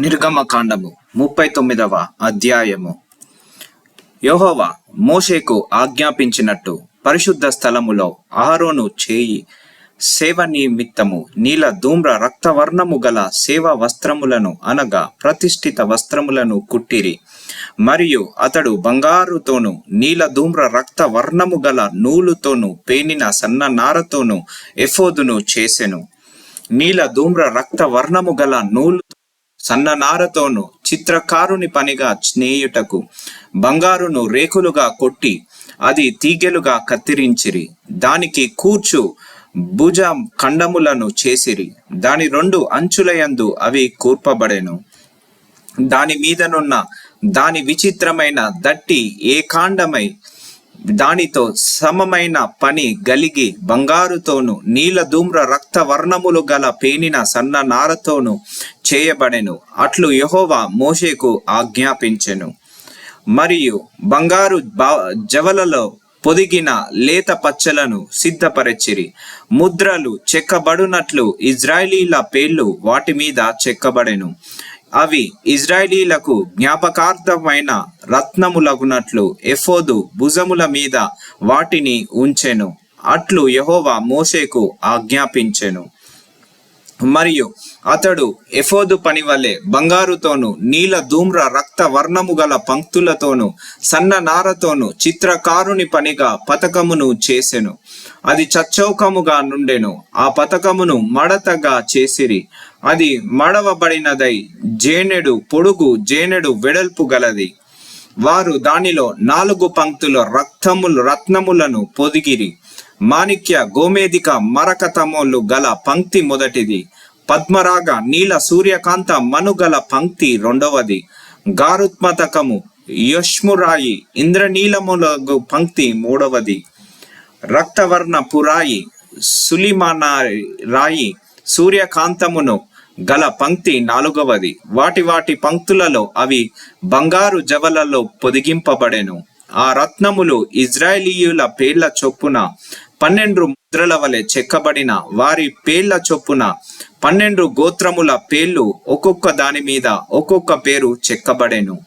నిర్గమకాండము ముప్పై తొమ్మిదవ అధ్యాయము. యెహోవా మోషేకు ఆజ్ఞాపించినట్టు పరిశుద్ధ స్థలములో అహరోను చేయి సేవ నిమిత్తము నీల ధూమ్ర రక్తవర్ణము గల సేవ వస్త్రములను అనగా ప్రతిష్ఠిత వస్త్రములను కుట్టిరి. మరియు అతడు బంగారుతోను నీల ధూమ్ర రక్త వర్ణము గల నూలుతోను పేనిన సన్న నారతోను ఎఫోదును చేసెను. నీల ధూమ్ర రక్త వర్ణము గల నూలు సన్ననారతోను చిత్రకారుని పనిగా స్నేయుటకు బంగారును రేకులుగా కొట్టి అది తీగెలుగా కత్తిరించిరి. దానికి కూర్చు భుజ ఖండములను చేసిరి. దాని రెండు అంచులయందు అవి కూర్పబడెను. దాని మీదనున్న దాని విచిత్రమైన దట్టి ఏకాండమై దానితో సమమైన పని గలిగి బంగారుతోను నీల ధూమ్ర రక్త వర్ణములు గల పేనిన సన్న నారతోను చేయబడెను. అట్లు యెహోవా మోషేకు ఆజ్ఞాపించెను. మరియు బంగారు బా- జవలలో పొదిగిన లేత పచ్చలను సిద్ధపరచిరి. ముద్రలు చెక్కబడునట్లు ఇజ్రాయిలీల పేర్లు వాటి మీద చెక్కబడెను. అవి ఇజ్రాయిలీలకు జ్ఞాపకార్థమైన రత్నములగునట్లు ఎఫోదు భుజముల మీద వాటిని ఉంచెను. అట్లు యహోవా మోషేకు ఆజ్ఞాపించెను. మరియు అతడు ఎఫోదు పని వలె బంగారుతోను నీల ధూమ్ర రక్త వర్ణము గల పంక్తులతోను సన్న నారతోను చిత్రకారుని పనిగా పతకమును చేసెను. అది చచ్చౌకముగా నుండెను. ఆ పతకమును మడతగా చేసిరి. అది మడవబడినదై జేనెడు పొడుగు జేనెడు వెడల్పు గలది. వారు దానిలో నాలుగు పంక్తుల రక్తములు రత్నములను పొదిగిరి. మాణిక్య గోమేదిక మరకతములు గల పంక్తి మొదటిది. పద్మరాగ నీల సూర్యకాంత మనుగల పంక్తి రెండవది. గారుత్మతకము యష్మురాయి ఇంద్రనీలములగు పంక్తి మూడవది. రక్తవర్ణ పురాయి సులిమానా రాయి సూర్యకాంతమును గల పంక్తి నాలుగవది. వాటి వాటి పంక్తులలో అవి బంగారు జవలలో పొదిగింపబడెను. ఆ రత్నములు ఇజ్రాయేలీయుల పేర్ల చొప్పున పన్నెండు ముద్రల వలె చెక్కబడిన వారి పేర్ల చొప్పున పన్నెండు గోత్రముల పేర్లు ఒక్కొక్క దాని మీద ఒక్కొక్క పేరు చెక్కబడెను.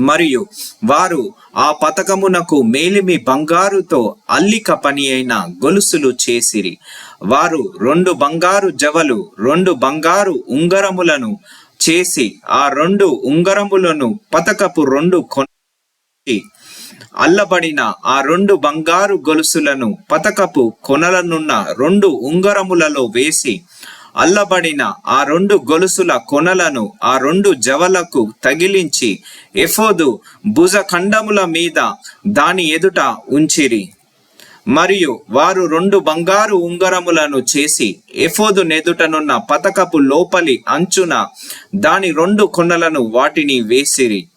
మరియు వారు ఆ పతకమునకు మేలిమి బంగారుతో అల్లిక పని అయిన గొలుసులు చేసిరి. వారు రెండు బంగారు జవలు రెండు బంగారు ఉంగరములను చేసి ఆ రెండు ఉంగరములను పతకపు రెండు కొన అల్లబడిన ఆ రెండు బంగారు గొలుసులను పతకపు కొనలనున్న రెండు ఉంగరములలో వేసి అల్లబడిన ఆ రెండు గొలుసుల కొనలను ఆ రెండు జవలకు తగిలించి ఎఫోదు భుజఖండముల మీద దాని ఎదుట ఉంచిరి. మరియు వారు రెండు బంగారు ఉంగరములను చేసి ఎఫోదు నెదుటనున్న పతకపు లోపలి అంచున దాని రెండు కొనలను వాటిని వేసిరి.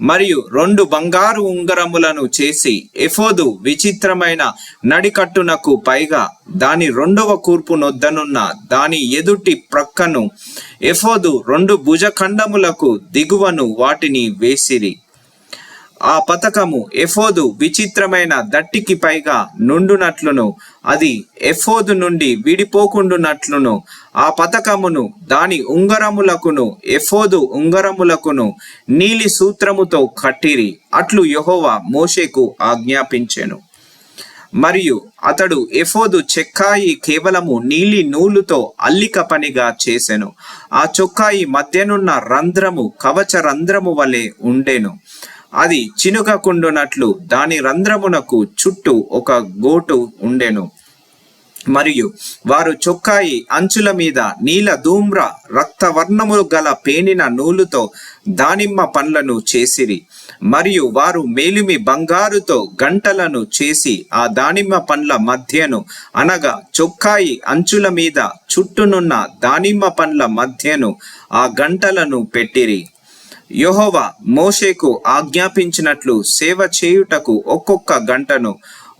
మరియు రెండు బంగారు ఉంగరములను చేసి ఎఫోదు విచిత్రమైన నడికట్టునకు పైగా దాని రెండవ కూర్పు నొద్దనున్న దాని ఎదుటి ప్రక్కను ఎఫోదు రెండు భుజఖండములకు దిగువను వాటిని వేసిరి. ఆ పథకము ఎఫోదు విచిత్రమైన దట్టికి పైగా నుండునట్లును. అది ఎఫోదు నుండి విడిపోకుండునట్లును. ఆ పథకమును దాని ఉంగరములకును ఎఫోదు ఉంగరములకును నీలి సూత్రముతో కట్టిరి అట్లు యెహోవా మోషేకు ఆజ్ఞాపించెను. మరియు అతడు ఎఫోదు చెక్కాయి కేవలము నీలి నూలుతో అల్లిక పనిగా చేసెను. ఆ చొక్కాయి మధ్యనున్న రంధ్రము కవచ రంధ్రము వలె ఉండెను. అది చినుకకుండునట్లు దాని రంధ్రమునకు చుట్టూ ఒక గోటు ఉండెను. మరియు వారు చొక్కాయి అంచుల మీద నీల ధూమ్ర రక్తవర్ణము గల పేనిన నూలుతో దానిమ్మ పండ్లను చేసిరి. మరియు వారు మేలిమి బంగారుతో గంటలను చేసి ఆ దానిమ్మ పండ్ల మధ్యను అనగా చొక్కాయి అంచుల మీద చుట్టూనున్న దానిమ్మ పండ్ల మధ్యను ఆ గంటలను పెట్టిరి. యెహోవా మోషేకు ఆజ్ఞాపించినట్లు సేవ చేయుటకు ఒక్కొక్క గంటను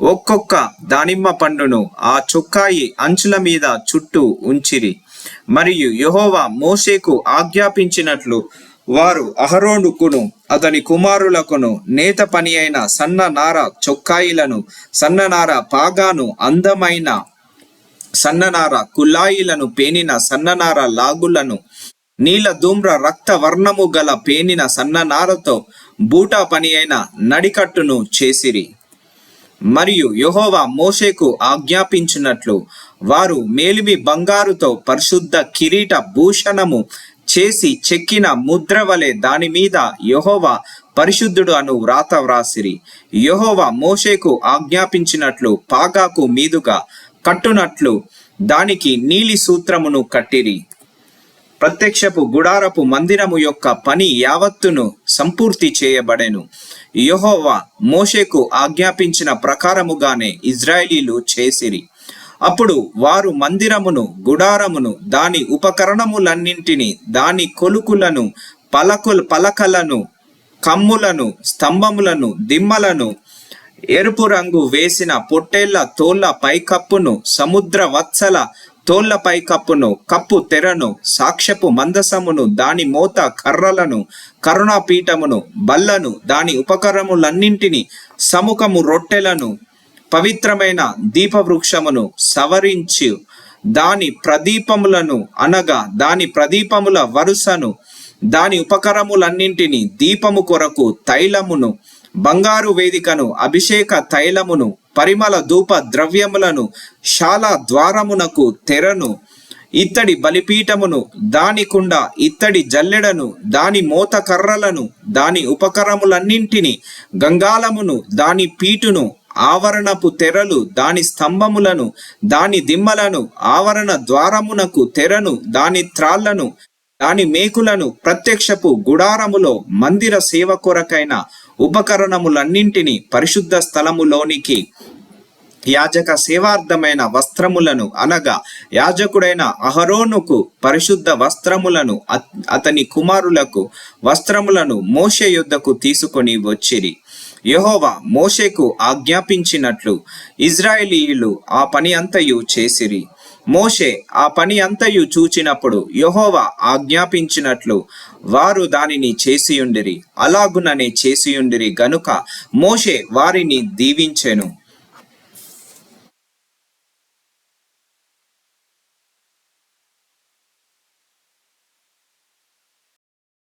ఒక్కొక్క దానిమ్మ పండును ఆ చొక్కాయి అంచుల మీద చుట్టూ ఉంచిరి. మరియు యెహోవా మోషేకు ఆజ్ఞాపించినట్లు వారు అహరోనుకును అతని కుమారులకును నేత పని అయిన సన్న నార చొక్కాయిలను సన్ననార పాగాను అందమైన సన్ననార కుల్లాయిలను పేనిన సన్ననార లాగులను నీల ధూమ్ర రక్త వర్ణము గల పేనిన సన్ననారతో బూటా పని అయిన నడికట్టును చేసిరి. మరియు యహోవా మోషేకు ఆజ్ఞాపించినట్లు వారు మేలిమి బంగారుతో పరిశుద్ధ కిరీట భూషణము చేసి చెక్కిన ముద్ర వలె దాని మీద యెహోవా పరిశుద్ధుడు అను వ్రాత వ్రాసిరి. యెహోవా మోషేకు ఆజ్ఞాపించినట్లు పాగాకు మీదుగా కట్టునట్లు దానికి నీలి సూత్రమును కట్టిరి. ప్రత్యక్షపు గుడారపు మందిరము యొక్క పని యావత్తును సంపూర్తి చేయబడెను. యెహోవా మోషేకు ఆజ్ఞాపించిన ప్రకారముగానే ఇజ్రాయిలీలు చేసిరి. అప్పుడు వారు మందిరమును గుడారమును దాని ఉపకరణములన్నింటినీ దాని కొలుకులను పలకుల పలకలను కమ్ములను స్తంభములను దిమ్మలను ఎరుపు రంగు వేసిన పొట్టేళ్ళ తోళ్ళ పైకప్పును సముద్ర వత్సల తోళ్ళపై కప్పును కప్పు తెరను సాక్ష్యపు మందసమును దాని మోత కర్రలను కరుణాపీఠమును బల్లను దాని ఉపకరములన్నింటినీ సముఖము రొట్టెలను పవిత్రమైన దీపవృక్షమును సవరించి. దాని ప్రదీపములను అనగా దాని ప్రదీపముల వరుసను దాని ఉపకరములన్నింటినీ దీపము కొరకు తైలమును బంగారు వేదికను అభిషేక తైలమును పరిమళ ధూప ద్రవ్యములను శాల ద్వారమునకు తెరను ఇత్తడి బలిపీఠమును దాని కుండ ఇత్తడి జల్లెడను దాని మోత కర్రలను దాని ఉపకరములన్నింటినీ గంగాలమును దాని పీటును ఆవరణపు తెరలు దాని స్తంభములను దాని దిమ్మలను ఆవరణ ద్వారమునకు తెరను దాని త్రాళ్ళను దాని మేకులను ప్రత్యక్షపు గుడారములో మందిర సేవ కొరకైన ఉపకరణములన్నింటినీ పరిశుద్ధ స్థలములోనికి యాజక సేవార్థమైన వస్త్రములను అనగా యాజకుడైన అహరోనుకు పరిశుద్ధ వస్త్రములను అతని కుమారులకు వస్త్రములను మోషే యుద్ధకు తీసుకొని వచ్చిరి. యెహోవా మోషేకు ఆజ్ఞాపించినట్లు ఇజ్రాయేలీయులు ఆ పని అంతయు చేసిరి. మోషే ఆ పని అంతయు చూచినప్పుడు యహోవా ఆజ్ఞాపించినట్లు వారు దానిని చేసియుండిరి అలాగుననే చేసియుండిరి గనుక మోషే వారిని దీవించెను.